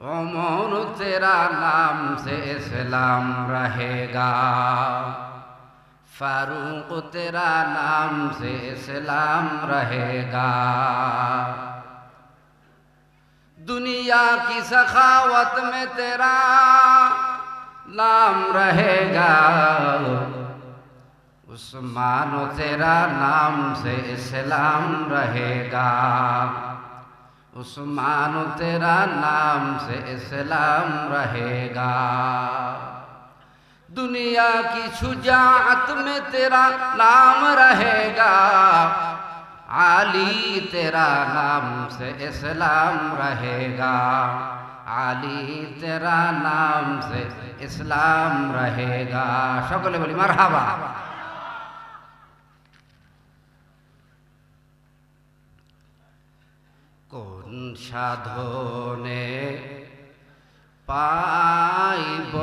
امون تیرا نام سے اسلام رہے گا۔ فاروق تیرا نام سے اسلام رہے گا۔ دنیا کی سخاوت میں تیرا نام رہے گا۔ عثمان تیرا نام سے اسلام رہے گا۔ عثمان تیرا نام سے اسلام رہے گا۔ دنیا کی شجاعت میں تیرا نام رہے گا۔ علی تیرا نام سے اسلام رہے گا۔ علی تیرا نام سے اسلام رہے گا۔ شکل بولی، مرحبا۔ সাধনে পাইব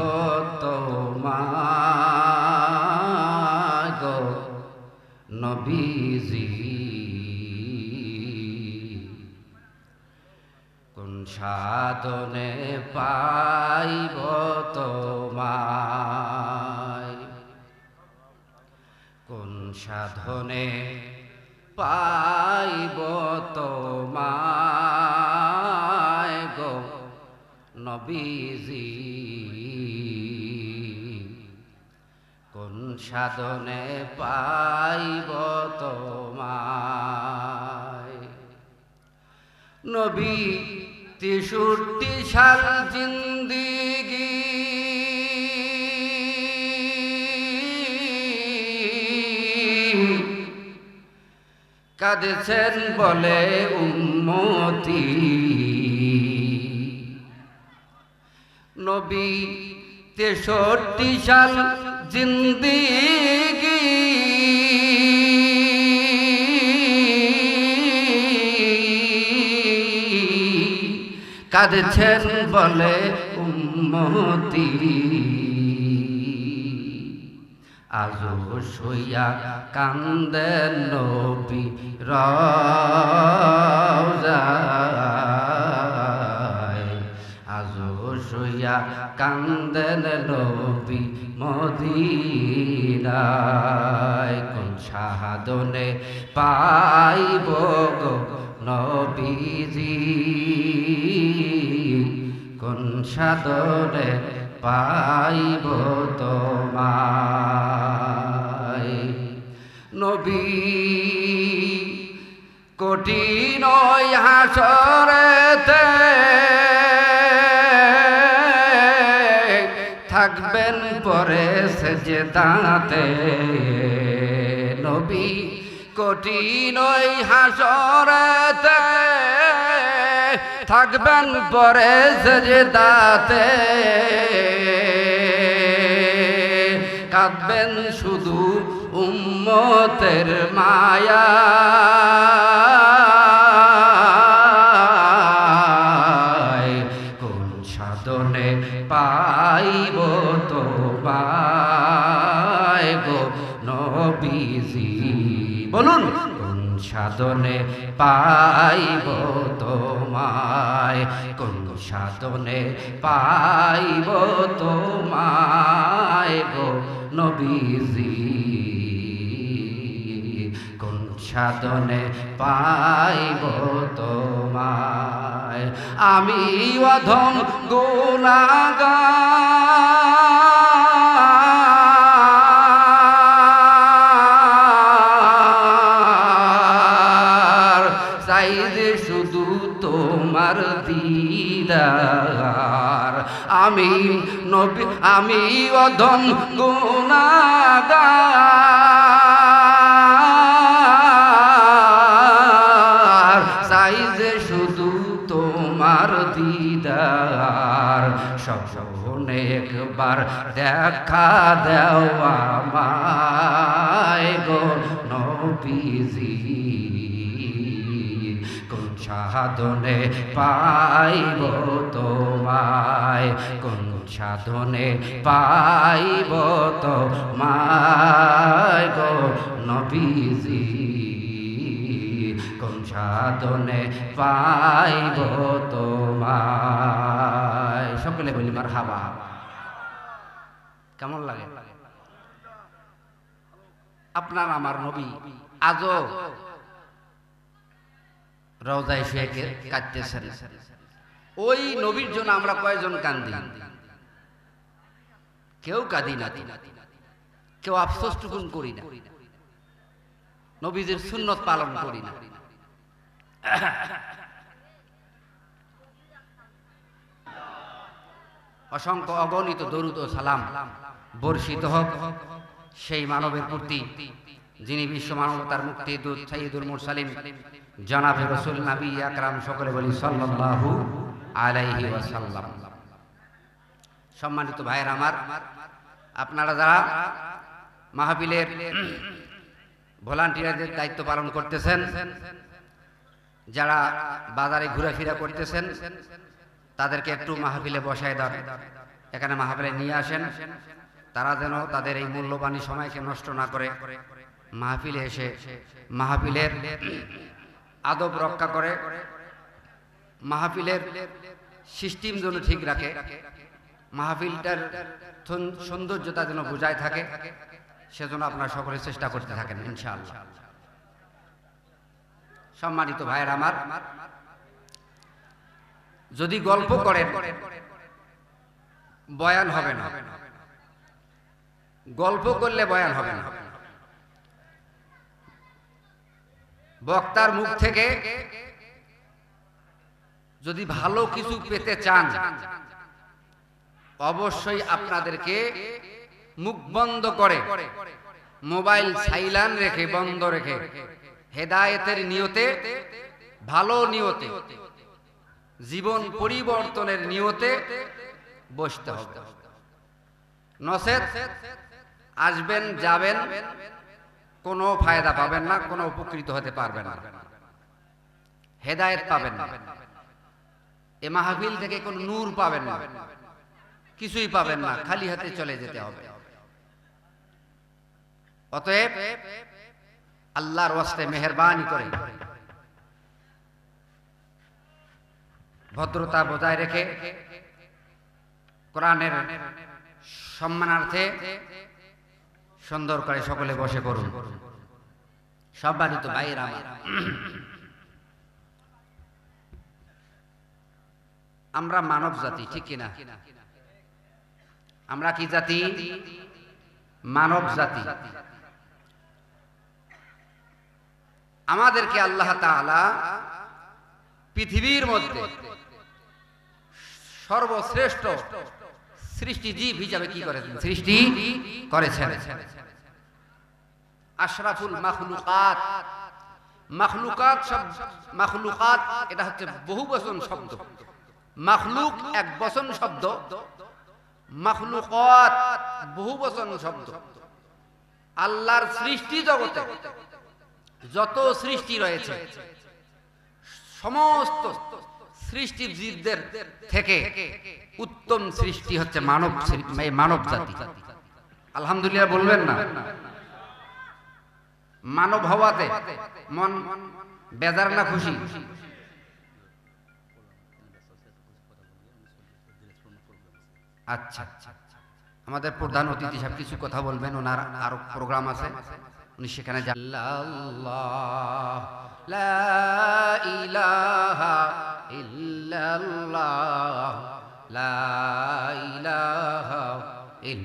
তোমায় গো নবীজি। কোন সাধনে পাইব তোমায়? কোন সাধনে পাইব তোমায়? নবীজি কোন সাধনে পাইব তোমায়? নবী তেষট্টি সাল জিন্দিগি। কাঁদেছেন বলে উম্মতি। নবী তেষট্টি সাল জিন্দিগি। কাঁদছেন বলে উম্মতি। আজো সইয়া কান্দেন নবী রাজায় সইয়া কান্দেন নবী মদিনায়। কোন সাধনে পাইব গো নবীজি? কোন সাধনে পাইব তোমায়? নবী, কঠিন হাসরেতে থাকবেন পরে সেজে দাঁতে নবী কঠিন হাসরেতে থাকবেন পরে সেজে দাঁতে কাঁদবেন শুধু উম্মতের মায়া। সাধনে পাইব তোমায়, কোন সাধনে পাইব তোমায় গো নবীজি? কোন সাধনে পাইব তোমায়? আমি অধম গুণাগার। আমি অধম গুণাগার। যে শুধু তোমার দিদার। স্বপনে একবার দেখা দেওয়া মায় গো নবীজি। কোন সাধনে পাইব তোমায়, কোন সাধনে পাইব তোমায় গো নবীজি। কোন সাধনে পাইব তোমায়। সকলে বলি মার হাবা কেমন লাগে? আপনার আমার নবী। আজও রওজায় শুয়ে কাঁদতেছেন। ওই নবীর জন্য আমরা কয়জন কান্দি? কেউ কাঁদি না কেউ আফসোস টুকুন করি না। নবীদের সুন্নত পালন করি না। অসংখ্য অগণিত দরুদ ও সালাম বর্ষিত হোক সেই মানবের প্রতি যিনি বিশ্ব মানবতার মুক্তি দূত সাইদুল মুরসালিম জনাবে রসুল নবী আকরাম সকলে বলি সাল্লাল্লাহু আলাইহি ওয়াসাল্লাম। সম্মানিত ভাইয়ের আমার, আপনারা যারা মাহফিলের ভলান্টিয়ারদের দায়িত্ব পালন করতেছেন, যারা বাজারে ঘোরাফেরা করতেছেন, তাদেরকে একটু মাহফিলে বসায় দেন। এখানে মাহফিলে নিয়ে আসেন। তারা যেন তাদের এই মূল্যবানী সময়কে নষ্ট না করে মাহফিলে এসে মাহফিলের আদব রক্ষা করে, মাহফিলের সিস্টেম যেন ঠিক রাখে। মাহফিলটার সৌন্দর্যতা যেন বোঝায় থাকে, সেজন্য আপনারা সকলে চেষ্টা করতে থাকেন, ইনশাআল্লাহ। সম্মানিত ভাইয়ের আমার, যদি গল্প করেন, বয়ান হবে না। গল্প করলে বয়ান হবে না। বক্তার মুখ থেকে যদি ভালো কিছু পেতে চান অবশ্যই আপনাদেরকে মুখ বন্ধ করে, মোবাইল সাইলান রেখে, বন্ধ রেখে, হেদায়েতের নিয়তে, ভালো নিয়তে, জীবন পরিবর্তনের নিয়তে বসতে হবে। নসেদ, আসবেন, যাবেন, কোনো ফায়দা পাবেন না, কোনো উপকৃত হতে পারবেন না। হেদায়েত পাবেন না। এ মাহফিল থেকে কোনো নূর পাবেন না। কিছুই পাবেন না, খালি হাতে চলে যেতে হবে। অতএব আল্লাহর ওয়াস্তে মেহরবানি করে। ভদ্রতা বজায় রেখে কোরআনের সম্মানার্থে সুন্দর করে সকলে বসে করুন সম্মানিত ভাইয়ের আমার। আমরা মানব জাতি ঠিক কিনা? আমরা কি জাতি? মানব জাতি। আমাদেরকে আল্লাহ তাআলা পৃথিবীর মধ্যে সর্বশ্রেষ্ঠ সৃষ্টি জীব হিসাবে কি করেছেন? সৃষ্টি করেছেন। আশরাফুল মাখলুকাত। মাখলুকাত শব্দ মাখলুকাত, এটা হচ্ছে বহু বচন শব্দ। মাখলুক এক বচন শব্দ। মাখলুকাত বহু বচন শব্দ। আল্লাহর সৃষ্টি জগতে যত সৃষ্টি রয়েছে, সমস্ত সৃষ্টি জীবদের থেকে উত্তম সৃষ্টি হচ্ছে মানব মানব জাতি। আলহামদুলিল্লাহ বলবেন না। মানব হওয়াতে মন বেজার না খুশি। আচ্ছা। আমাদের প্রধান অতিথি সাহেব কিছু কথা বলবেন, ওনার আরও প্রোগ্রাম আছে। উনি সেখানে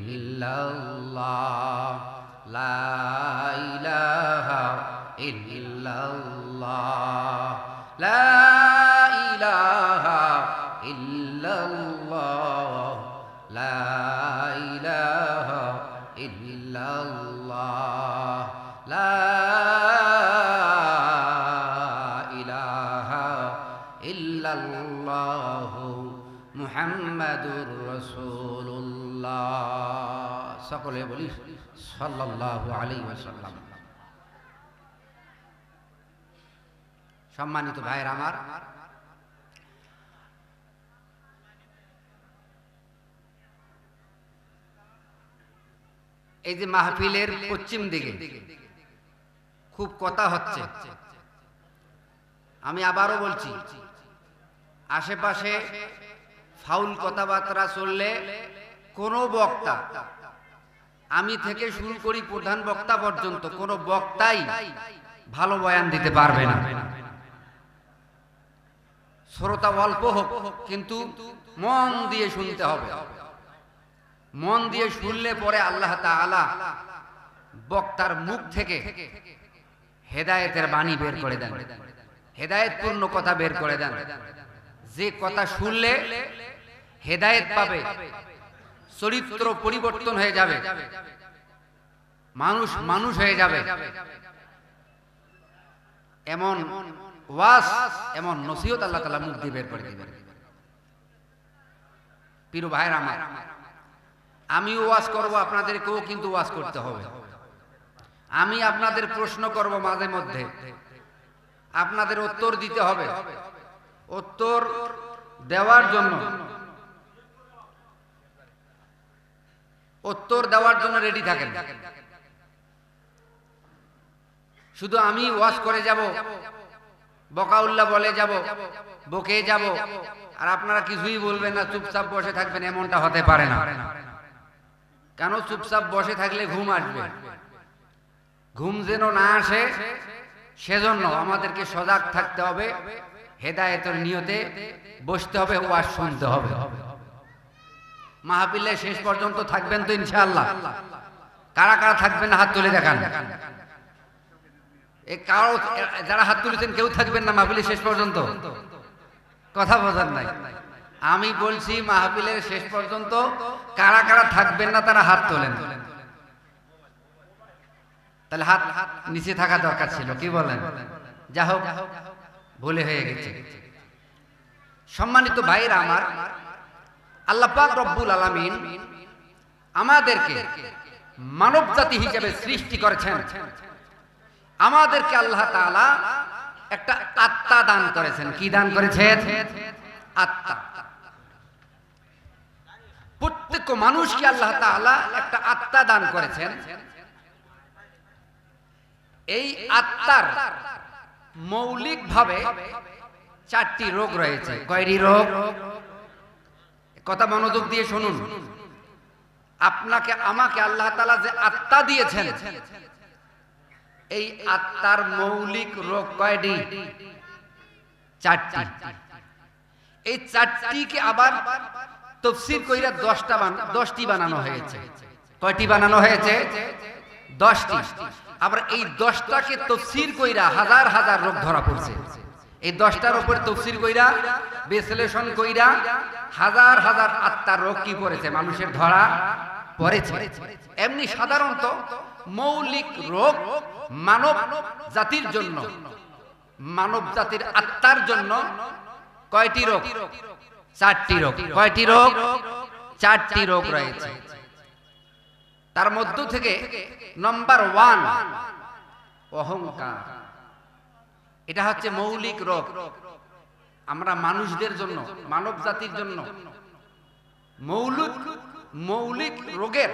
ইল্লাল্লাহ, লা মুহাম্মাদুর রাসূলুল্লাহ। সকলে বলি, সাল্লাল্লাহু আলাইহি ওয়াসাল্লাম। সম্মানিত ভাইয়ের আমার, এই যে মাহফিলের পশ্চিম দিকে খুব কথা হচ্ছে। আমি আবারও বলছি, আশেপাশে ফাউল কথাবার্তা চললে কোনো বক্তা, আমি থেকে শুরু করি প্রধান বক্তা পর্যন্ত, কোনো বক্তাই ভালো বয়ান দিতে পারবে না। শ্রোতা অল্প হোক, কিন্তু মন দিয়ে শুনতে হবে। মন দিয়ে শুনলে পরে আল্লাহ তাআলা বক্তার মুখ থেকে হেদায়েতের বাণী বের করে দেন। হেদায়েতপূর্ণ কথা বের করে দেন। যে কথা শুনলে হেদায়েত পাবে, চরিত্র পরিবর্তন হয়ে যাবে, মানুষ মানুষ হয়ে যাবে। এমন ওয়াস এমন নসিহত আল্লাহ তালা মুখ দিয়ে বের করে দিবেন। পিরু ভাইয়ের আমার আমি ওয়াজ করব, আপনাদেরকেও কিন্তু ওয়াজ করতে হবে। আমি আপনাদের প্রশ্ন করব মাঝে মধ্যে। আপনাদের উত্তর দিতে হবে। উত্তর দেওয়ার জন্য উত্তর দেওয়ার জন্য রেডি থাকেন। শুধু আমি ওয়াজ করে যাব, বকাউল্লাহ বলে যাব, বকে যাব, আর আপনারা কিছুই বলবেন না, চুপচাপ বসে থাকবেন, এমনটা হতে পারে না। কেন চুপচাপ বসে থাকলে ঘুম আসবে? ঘুম যেন না আসে, সেজন্য আমাদেরকে সজাগ থাকতে হবে, হেদায়েতের নিয়তে বসতে হবে, ওয়াজ শুনতে হবে। মাহফিলে শেষ পর্যন্ত থাকবেন তো ইনশাআল্লাহ। কারা কারা থাকবেন, হাত তুলে দেখান। কারও, যারা হাত তুলেছেন, কেউ থাকবেন না মাহফিলের শেষ পর্যন্ত। কথা বোঝার নাই। আমি বলছি, মাহফিলের শেষ পর্যন্ত কারা কারা থাকবেন না, তারা হাত তোলেন। তাহলে হাত নিচে থাকা দরকার ছিল, কি বলেন? যা হোক, ভুলে হয়ে গেছে। সম্মানিত ভাইরা আমার আল্লাহ পাক রব্বুল আলামিন আমাদেরকে মানব জাতি হিসেবে সৃষ্টি করেছেন। আমাদেরকে আল্লাহ তাআলা একটা আত্মা দান করেছেন। কি দান করেছেন? আত্মা। প্রত্যেক মানুষকে আল্লাহ তাআলা একটা আত্মা দান করেছেন। এই আত্মার মৌলিকভাবে চারটি রোগ রয়েছে। কয়টি রোগ? কথা মনোযোগ দিয়ে শুনুন। আপনাকে, আমাকে আল্লাহ তাআলা যে আত্মা দিয়েছেন, এই আত্মার মৌলিক রোগ কয়টি? চারটি। এই চারটিকে আবার তফসির কইরা দশটা দশটি বানানো হয়েছে। কয়টি বানানো হয়েছে? দশটি। আবার এই দশটাকে তফসির কইরা হাজার হাজার রোগ ধরা পড়ছে। এই দশটার উপরে তফসির কইরা, বিশ্লেষণ কইরা হাজার হাজার আত্মার রোগ কি পড়েছে মানুষের ধরা পড়েছে। এমনি সাধারণত মৌলিক রোগ মানব জাতির জন্য, মানব জাতির আত্মার জন্য কয়টি রোগ? চারটি রোগ। কয়টি রোগ? চারটি রোগ রয়েছে। তার মধ্য থেকে নাম্বার ওয়ান অহংকার। এটা হচ্ছে মৌলিক রোগ। আমরা মানুষদের জন্য, মানব জাতির জন্য মৌলিক মৌলিক রোগের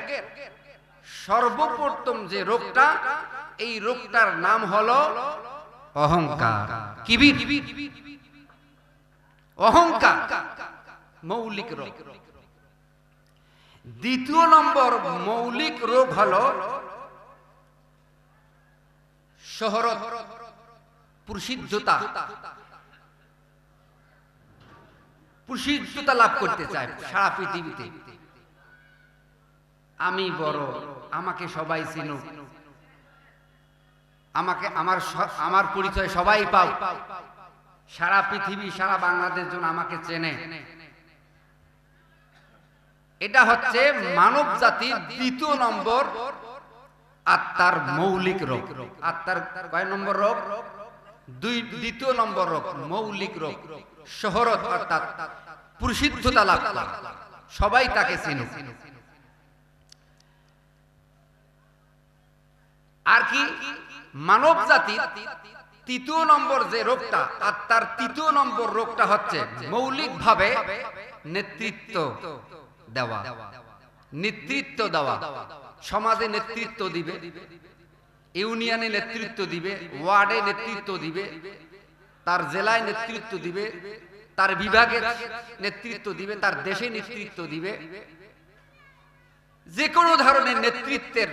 সর্বপ্রথম যে রোগটা, এই রোগটার নাম হলো অহংকার। কিবির। অহংকার, মৌলিক রোগ। দ্বিতীয় নম্বর মৌলিক রোগ হলো শহরত। প্রসিদ্ধতা। প্রসিদ্ধতা লাভ করতে চায় সারা পৃথিবীতে। আমি বড়, আমাকে সবাই চিনুক আমাকে, আমার আমার পরিচয় সবাই পাও। সারা পৃথিবী, সারা বাংলাদেশ জন আমাকে চেনে। এটা হচ্ছে মানব জাতির দ্বিতীয় নম্বর আত্মার মৌলিক রোগ। আত্মার কয় নম্বর রোগ? দুই দ্বিতীয় নম্বর রোগ মৌলিক রোগ শহরত অর্থাৎ প্রসিদ্ধতা লাভ সবাই তাকে চিনুক। আর কি? মানব জাতির তৃতীয় নম্বর যে রোগটা, আর তার তৃতীয় নম্বর রোগটা হচ্ছে মৌলিকভাবে নেতৃত্ব দেওয়া। নেতৃত্ব দেওয়া। সমাজে নেতৃত্ব দিবে। ইউনিয়নে নেতৃত্ব দিবে, ওয়ার্ডে নেতৃত্ব দিবে, তার জেলায় নেতৃত্ব দিবে, তার বিভাগের নেতৃত্ব দিবে, তার দেশে নেতৃত্ব দিবে। যে কোনো ধরনের নেতৃত্বের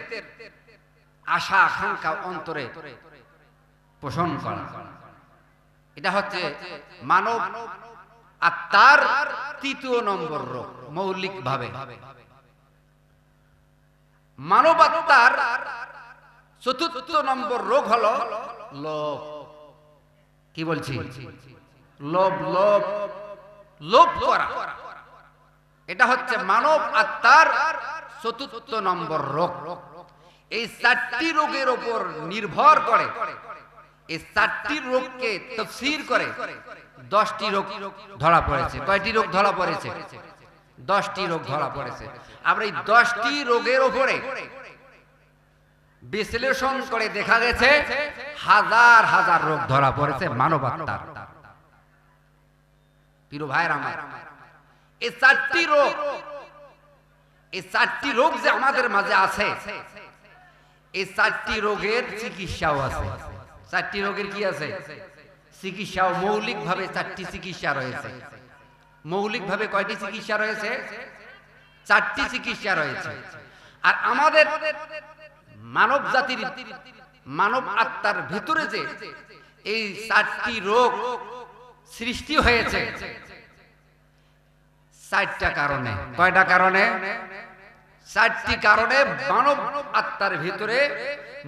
আশা, আকাঙ্ক্ষা, অন্তরে পোষণ করা। এটা হচ্ছে মানব আত্মার তৃতীয় নম্বর রোগ মৌলিক ভাবে মানব আত্মার চতুর্থ নম্বর রোগ হলো লোভ। কি বলছি? লোভ লোভ লোভ করা। এটা হচ্ছে মানব আত্মার চতুর্থ নম্বর রোগ। এই চারটি রোগের ওপর নির্ভর করে। এই চারটি রোগকে তফসির করে দশটি রোগ ধরা পড়েছে। কয়টি রোগ ধরা পড়েছে? দশটি রোগ ধরা পড়েছে। আমরা এই দশটি রোগের ওপরে বিশ্লেষণ করে দেখা গেছে, হাজার হাজার রোগ ধরা পড়েছে মানবাত্মার। প্রিয় ভাইয়ের আমার, এই চারটি রোগ, এই চারটি রোগ যে আমাদের মাঝে আছে, এই চারটি রোগের চিকিৎসাও আছে। চারটি রোগের কি আছে? চিকিৎসাও মৌলিক ভাবে চারটি চিকিৎসা রয়েছে। মৌলিক ভাবে কয়টি চিকিৎসা রয়েছে? চারটি চিকিৎসা রয়েছে। আর আমাদের মানব জাতির মানব আত্মার ভিতরে যে এই চারটি রোগ সৃষ্টি হয়েছে, চারটা কারণে। কয়টা কারণে? চারটি কারণে মানব আত্মার ভিতরে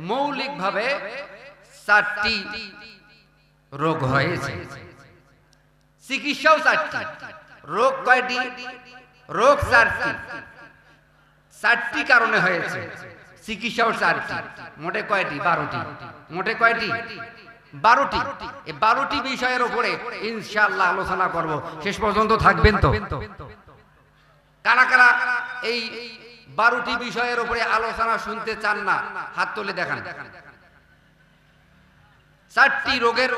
মৌলিকভাবে চারটি রোগ হয়েছে। চিকিৎসাও চারটি। রোগ কয়টি? রোগ চারটি। চারটি কারণে হয়েছে। চিকিৎসাও চারটি মোটে কয়টি? বারোটি। মোটে কয়টি? বারোটি। এই বারোটি বিষয়ের উপরে ইনশাল্লাহ আলোচনা করব। শেষ পর্যন্ত থাকবেন তো? কারা কারা এই বারোটি বিষয়ের উপরে আলোচনা শুনতে চান না, হাত তুলে দেখান। চারটি রোগের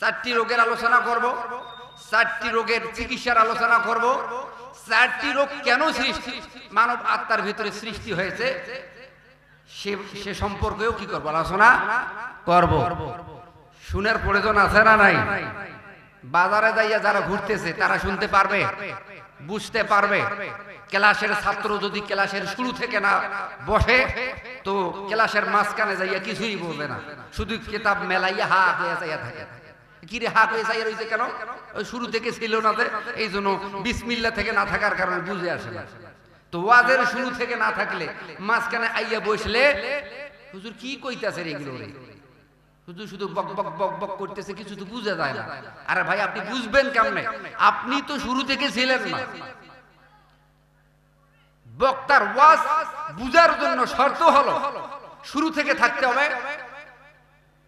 চারটি রোগের আলোচনা করব। চারটি রোগের চিকিৎসার আলোচনা করব। চারটি রোগ কেন সৃষ্টি? মানব আত্মার ভিতরে সৃষ্টি হয়েছে? সে সম্পর্কেও কি করব? আলোচনা করব। শুনের প্রয়োজন আছে না নাই? বাজারে যাইয়া যারা ঘুরতেছে, তারা শুনতে পারবে, বুঝতে পারবে। ক্লাসের ছাত্র যদি ক্লাসের শুরু থেকে না বসে, তো ক্লাসের মাঝখানে যাইয়া কিছুই বলবে না। শুধু কিতাব মেলাইয়া হা হয়ে যাইয়া থাকে। কিরে হা হয়ে যাইয়া রয়েছে কেন? শুরু থেকে ছিল না এই জন্য বিসমিল্লা থেকে না থাকার কারণে বুঝে আসে না। তো শুরু থেকে না থাকলে মাঝখানে আইয়া বসলে, হুজুর কি কইতাছে এগুলো রে? শুধু বক বক বক বক করতেছে, কিছু তো বুঝা যায় না। আরে ভাই, আপনি বুঝবেন কেমনে? আপনি তো শুরু থেকে ছিলেন না। বক্তার ওয়াজ বুঝার জন্য শর্ত হলো, শুরু থেকে থাকতে হবে,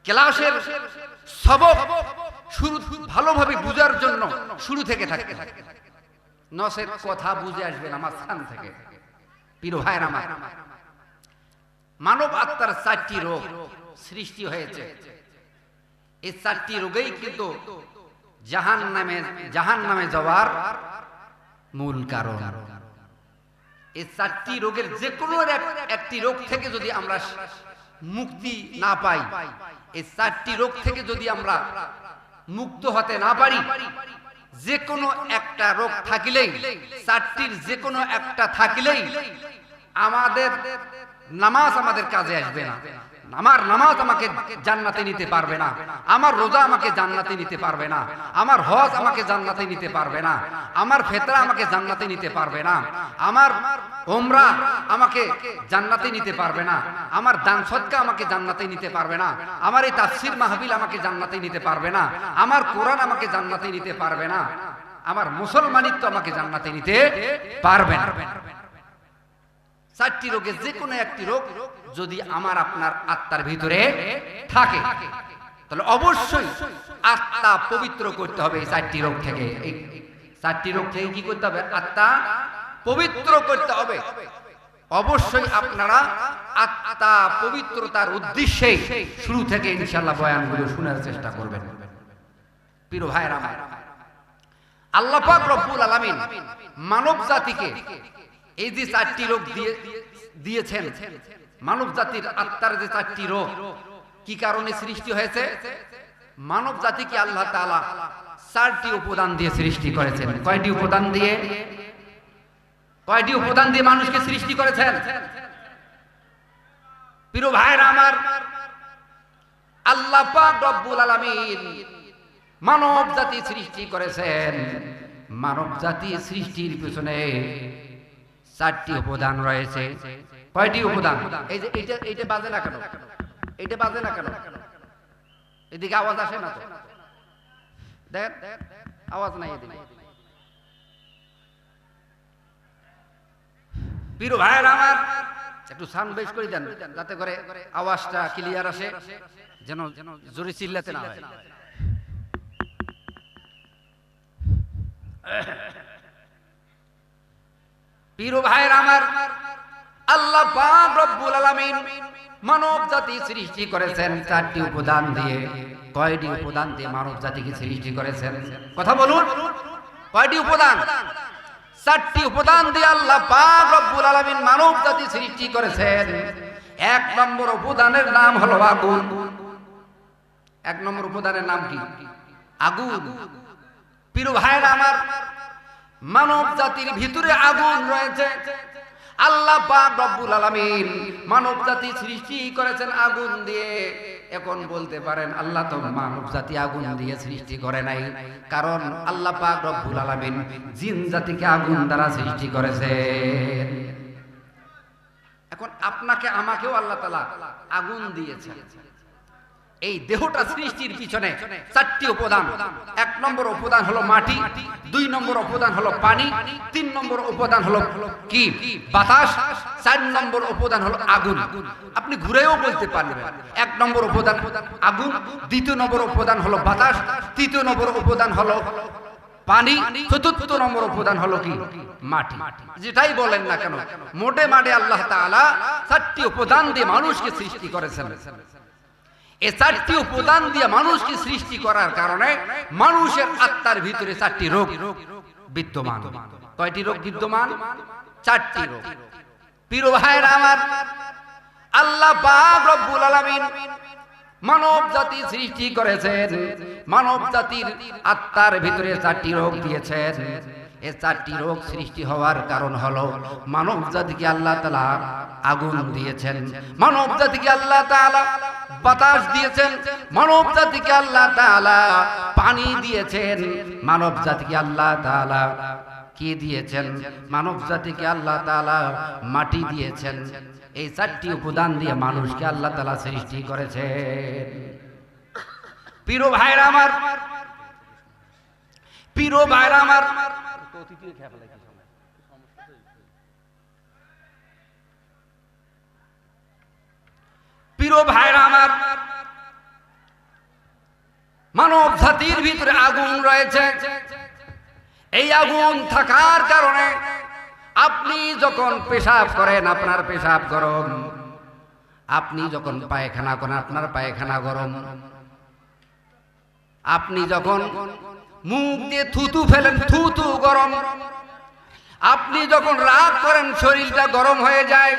ক্লাসের সবক শুরু ভালোভাবে বুঝার জন্য শুরু থেকে থাকতে হবে। নসের কথা বুঝে আসবেন আমার স্থান থেকে। প্রিয় ভাইয়ের আমার। মানব আত্মার চারটি রোগ সৃষ্টি হয়েছে। এই চারটি রোগেই কিন্তু জাহান নামে জাহান নামে যাওয়ার মূল কারণ। এই চারটি রোগের যে কোনো একটি রোগ থেকে যদি আমরা মুক্তি না পাই, এই চারটি রোগ থেকে যদি আমরা মুক্ত হতে না পারি যে কোনো একটা রোগ থাকিলেই, চারটির যে কোনো একটা থাকিলেই আমাদের নামাজ আমাদের কাজে আসবে না। আমার নামাজ আমাকে জান্নাতে নিতে পারবে না। আমার রোজা আমাকে জান্নাতে নিতে পারবে না। আমার হজ আমাকে জান্নাতে নিতে পারবে না। আমার ফেতরা আমাকে জান্নাতে নিতে পারবে না। আমার ওমরা আমাকে জান্নাতে নিতে পারবে না। আমার দান সদকা আমাকে জান্নাতে নিতে পারবে না। আমার এই তাফসির মাহবিল আমাকে জান্নাতে নিতে পারবে না। আমার কোরআন আমাকে জান্নাতে নিতে পারবে না। আমার মুসলমানিত্ব আমাকে জান্নাতে নিতে পারবে না। চারটি রোগের যে কোনো একটি রোগ যদি আমার আপনার আত্মার ভিতরে থাকে, তাহলে অবশ্যই আত্মা পবিত্র করতে হবে চারটি রোগ থেকে। চারটি রোগ থেকে কি করতে হবে? আত্মা পবিত্র করতে হবে। অবশ্যই আপনারা আত্মা পবিত্রতার উদ্দেশ্যে শুরু থেকে ইনশাল্লাহ বয়ানগুলো শোনার চেষ্টা করবেন। প্রিয় ভাইরা আল্লাহ পাক রব্বুল আলামিন মানব জাতিকে এই যে চারটি রোগ দিয়ে দিয়েছেন মানব জাতির আত্মার যে চারটি রোগ, কি কারণে সৃষ্টি হয়েছে? মানব জাতিকে আল্লাহ তাআলা চারটি উপাদান দিয়ে সৃষ্টি করেছেন। কয়টি উপাদান দিয়ে? কয়টি উপাদান দিয়ে মানুষকে সৃষ্টি করেছেন? প্রিয় ভাইরা আমার, আল্লাহ পাক রব্বুল আলামিন মানব জাতি সৃষ্টি করেছেন। মানব জাতি সৃষ্টির পিছনে চারটি উপাদান রয়েছে। কয়টি উপাদান এই যে এইটা এইটা বাজে না কেন? এইটা বাজে না কেন? এদিকে আওয়াজ আসে না তো? দেখ আওয়াজ নাই এদিকে। প্রিয় ভাইয়ের আমার, একটু সাউন্ড বেশ করে দেন, যাতে করে আওয়াজটা ক্লিয়ার আসে যেন যেন জোরে চিল্লাতে না হয়। প্রিয় ভাইয়ের আমার আল্লাহ রব্বুল আলামিন মানব জাতি সৃষ্টি করেছেন চারটি উপাদান দিয়ে, কয়টি উপাদান দিয়ে মানব জাতিকে সৃষ্টি করেছেন? কথা বলুন। কয়টি উপাদান? চারটি উপাদান দিয়ে আল্লাহ রব্বুল আলামিন মানব জাতি সৃষ্টি করেছেন। এক নম্বর উপাদানের নাম হলো আগুন। এক নম্বর উপাদানের নাম কি? আগুন। প্রিয় ভাইরা আমার মানব জাতির ভিতরে আগুন রয়েছে। আল্লাহ পাক রব্বুল আলামিন মানব জাতি সৃষ্টি করেছেন আগুন দিয়ে। এখন বলতে পারেন, আল্লাহ তো মানব জাতি আগুন দিয়ে সৃষ্টি করে নাই। কারণ আল্লাহ পাক রব্বুল আলামিন জিন জাতিকে আগুন দ্বারা সৃষ্টি করেছেন। এখন আপনাকে, আমাকেও আল্লাহ তাআলা আগুন দিয়েছেন। এই দেহটা সৃষ্টির পিছনে চারটি উপাদান এক নম্বর উপাদান হলো মাটি, দুই নম্বর উপাদান হলো পানি, তিন নম্বর উপাদান হলো কি? বাতাস, চার নম্বর উপাদান হলো আগুন। আপনি ঘুরেও বলতে পারবেন, এক নম্বর উপাদান আগুন, দ্বিতীয় নম্বর উপাদান হলো বাতাস, তৃতীয় নম্বর উপাদান হলো পানি, চতুর্থ নম্বর উপাদান হলো কি? মাটি। যেটাই বলেন না কেন, মোটে মাঠে আল্লাহ তাআলা চারটি উপাদান দিয়ে মানুষকে সৃষ্টি করেছেন। এ চারটি উপাদান দিয়ে মানুষকে সৃষ্টি করার কারণে মানুষের আত্মার ভিতরে চারটি রোগ বিদ্যমান। কয়টি রোগ বিদ্যমান? চারটি রোগ। প্রিয় ভাইয়ের আমার, আল্লাহ পাক রব্বুল আলামিন মানব জাতি সৃষ্টি করেছেন, মানব জাতির আত্মার ভিতরে চারটি রোগ দিয়েছেন। এই চারটি রোগ সৃষ্টি হওয়ার কারণ হলো, মানব জাতিকে আল্লাহ তালা আগুন দিয়েছেন। মানব জাতিকে আল্লাহ তাআলা বাতাস দিয়েছেন। মানব জাতিকে আল্লাহ তালা পানি দিয়েছেন। মানব জাতিকে আল্লাহ তালা কি দিয়েছেন? মানব জাতিকে আল্লাহ তালা মাটি দিয়েছেন। এই চারটি উপাদান দিয়ে মানুষকে আল্লাহ তালা সৃষ্টি করেছেন। পিরো ভাইরা আমার পিরো ভাইরা আমার প্রিয় ভাইরা আমার, মানব জাতির ভিতরে আগুন রয়েছে। এই আগুন থাকার কারণে আপনি যখন পেশাব করেন, আপনার পেশাব গরম। আপনি যখন পায়খানা করেন, আপনার পায়খানা গরম। আপনি যখন মুখ দিয়ে থুতু ফেলেন, থুতু গরম। আপনি যখন রাগ করেন, শরীরটা গরম হয়ে যায়।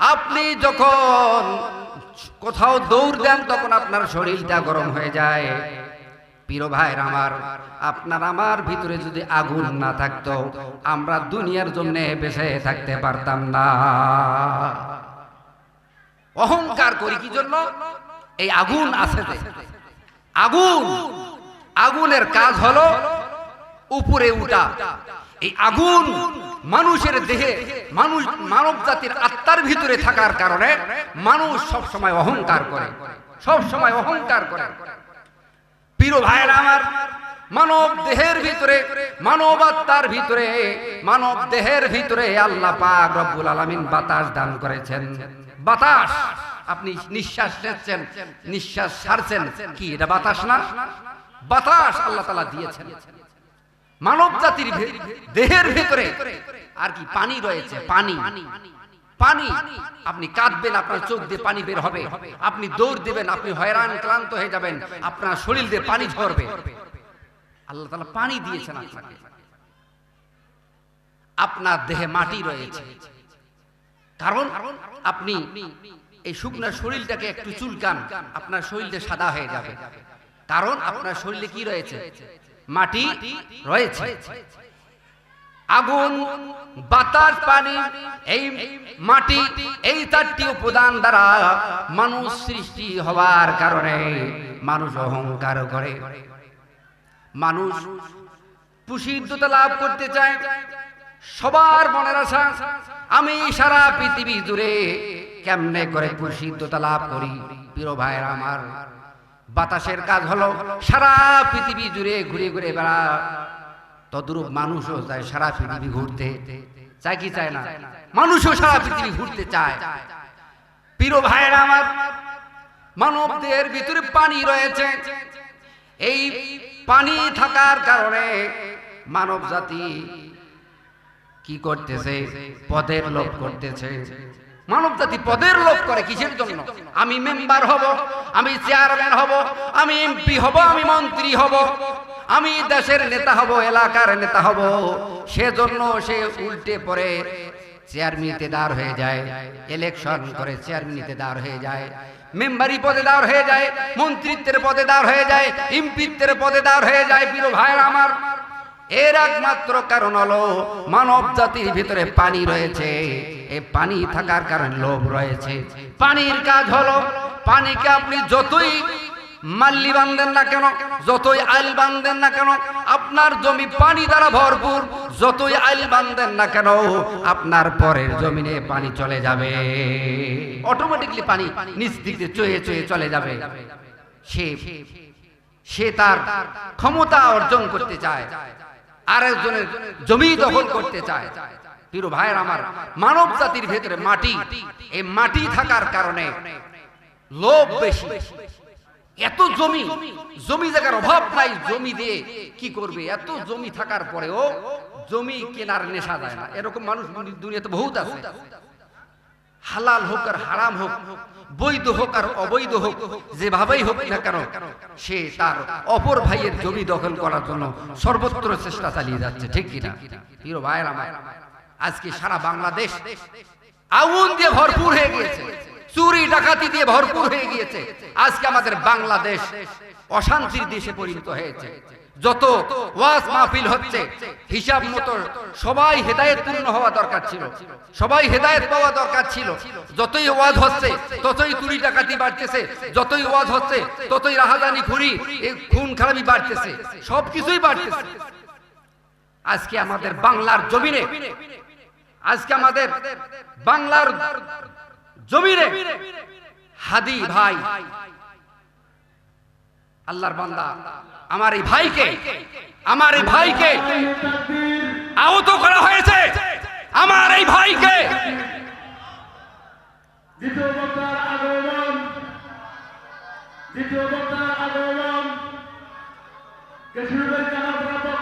আপনি যখন কোথাও দৌড় দেন, তখন আপনার শরীরটা গরম হয়ে যায়। প্রিয় ভাইর আমার, আপনার আমার ভিতরে যদি আগুন না থাকতো, আমরা দুনিয়ার জন্য বেঁচে থাকতে পারতাম না। অহংকার করি, কি জন্য? এই আগুন আছে আগুন! আগুনের কাজ হলো উপরে উঠা। এই আগুন মানুষের দেহে, মানুষ মানব জাতির আত্মার ভিতরে থাকার কারণে মানুষ সব সময় অহংকার করে। সব সময় অহংকার করে। প্রিয় ভাইয়েরা আমার, মানব দেহের ভিতরে, মানব আত্মার ভিতরে, মানব দেহের ভিতরে আল্লাহ পাক রব্বুল আলামিন বাতাস দান করেছেন। বাতাস, আপনি নিঃশ্বাস নিচ্ছেন, নিঃশ্বাস ছাড়ছেন। কি, এটা বাতাস না? বাতাস আল্লাহ তাআলা দিয়েছেন। মানব জাতির দেহের ভেতরে আর কি পানি রয়েছে, পানি। পানি, আপনি কাঁদবেন, আপনার চোখ দিয়ে পানি বের হবে। আপনি দৌড় দেবেন, আপনি হয়রান, ক্লান্ত হয়ে যাবেন, আপনার শরীর দিয়ে পানি ঝরবে। আল্লাহ তাআলা পানি দিয়েছেন আপনাকে। আপনার দেহে মাটি রয়েছে। কারণ আপনি এই শুকনো শরীরটাকে একটু চুলকান, আপনার শরীরটা সাদা হয়ে যাবে। কারণ আপনার শরীরে কি রয়েছে? মাটি রয়েছে। আগুন বাতাস পানি এই মাটি এই চারটি উপাদান দ্বারা মানুষ সৃষ্টি হওয়ার কারণে মানুষ অহংকার করে। মানুষ প্রসিদ্ধতা লাভ করতে চায়। সবার মনের আশা আমি সারা পৃথিবী জুড়ে কেমনে করে প্রসিদ্ধতা লাভ করি? প্রিয় ভাইয়ের আমার বাতাসের কাজ হলো সারা পৃথিবী জুড়ে ঘুরে ঘুরে বেড়া। তদ্রূপ মানুষও যায় সারা পৃথিবী ঘুরতে। চায় কি চায় না? মানুষও সারা পৃথিবী ঘুরতে চায়। প্রিয় ভাইয়ের আমার, মানবদের ভিতরে পানি রয়েছে। এই পানি থাকার কারণে মানব জাতি কি করতেছে? পদের লোভ করতেছে। মানব জাতি পদের লোভ করে কিসের জন্য? আমি মেম্বার হব, আমি চেয়ারম্যান হব, আমি এমপি হব, আমি মন্ত্রী হব, আমি দেশের নেতা হব, এলাকার নেতা হব। সেজন্য সে উল্টে পড়ে, চেয়ারম্যানিতে দাঁড় হয়ে যায়, ইলেকশন করে চেয়ারম্যানিতে দাঁড় হয়ে যায়, মেম্বারি পদে দাঁড় হয়ে যায়, মন্ত্রিত্বের পদে দাঁড় হয়ে যায়, এমপিত্বের পদে দাঁড় হয়ে যায় প্রিয় ভাইয়ের আমার। এর একমাত্র কারণ হলো মানব জাতির ভিতরে পানি রয়েছে। এই পানি থাকার কারণে লোভ রয়েছে। পানির কাজ হলো, পানিকে আপনি যতই মাল্লি বান্ধেন না কেন, যতই আইল বান্ধেন না কেন, আপনার জমি পানি দ্বারা ভরপুর, যতই আইল বান্ধেন না কেন, আপনার পরের জমিনে পানি চলে যাবে। অটোমেটিকলি পানি নিচ দিক চয়ে চয়ে চলে যাবে। সে সে তার ক্ষমতা অর্জন করতে চায়। আরেকজনের জমি দখল করতে চায়। প্রিয় ভাইয়ের আমার, মানব জাতির ভেতরে মাটি, এই মাটি থাকার কারণে লোভ বেশি। এত জমি জমি জায়গার অভাব নাই, জমি দিয়ে কি করবে? এত জমি থাকার পরেও জমি কেনার নেশা যায় না। এরকম মানুষ দুনিয়াতে বহুত আছে। হালাল হোক আর হারাম হোক, বৈধ হোক আর অবৈধ হোক, যেভাবেই হোক না কেন, সে তার অপর ভাইয়ের জমি দখল করার জন্য সর্বত্র চেষ্টা চালিয়ে যাচ্ছে। ঠিক কিনা? প্রিয় ভাইয়ের আমার আজকে সারা বাংলাদেশ আগুন দিয়ে ভরপুর হয়ে গিয়েছে। চুরি, ডাকাতি দিয়ে ভরপুর হয়ে গিয়েছে। আজকে আমাদের বাংলাদেশ অশান্তির দেশে পরিণত হয়েছে। যত ওয়াজ মাহফিল হচ্ছে, হিসাব মতো সবাই হেদায়েত পূর্ণ হওয়া দরকার ছিল। সবাই হেদায়েত পাওয়া দরকার ছিল। যতই ওয়াজ হচ্ছে, ততই চুরি, ডাকাতি বাড়তেছে। যতই ওয়াজ হচ্ছে, ততই রাহাজানি খুরি খুন, খারাপি বাড়তেছে। সবকিছুই বাড়তেছে। আজকে আমাদের বাংলার জমিনে আজকে আমাদের বাংলার জমিনে হাদি ভাই, আল্লাহর বান্দা, আমার এই ভাইকে, আমার এই ভাইকে আহত করা হয়েছে। আমার এই ভাইকে দ্বিতীয় বক্তার আগমন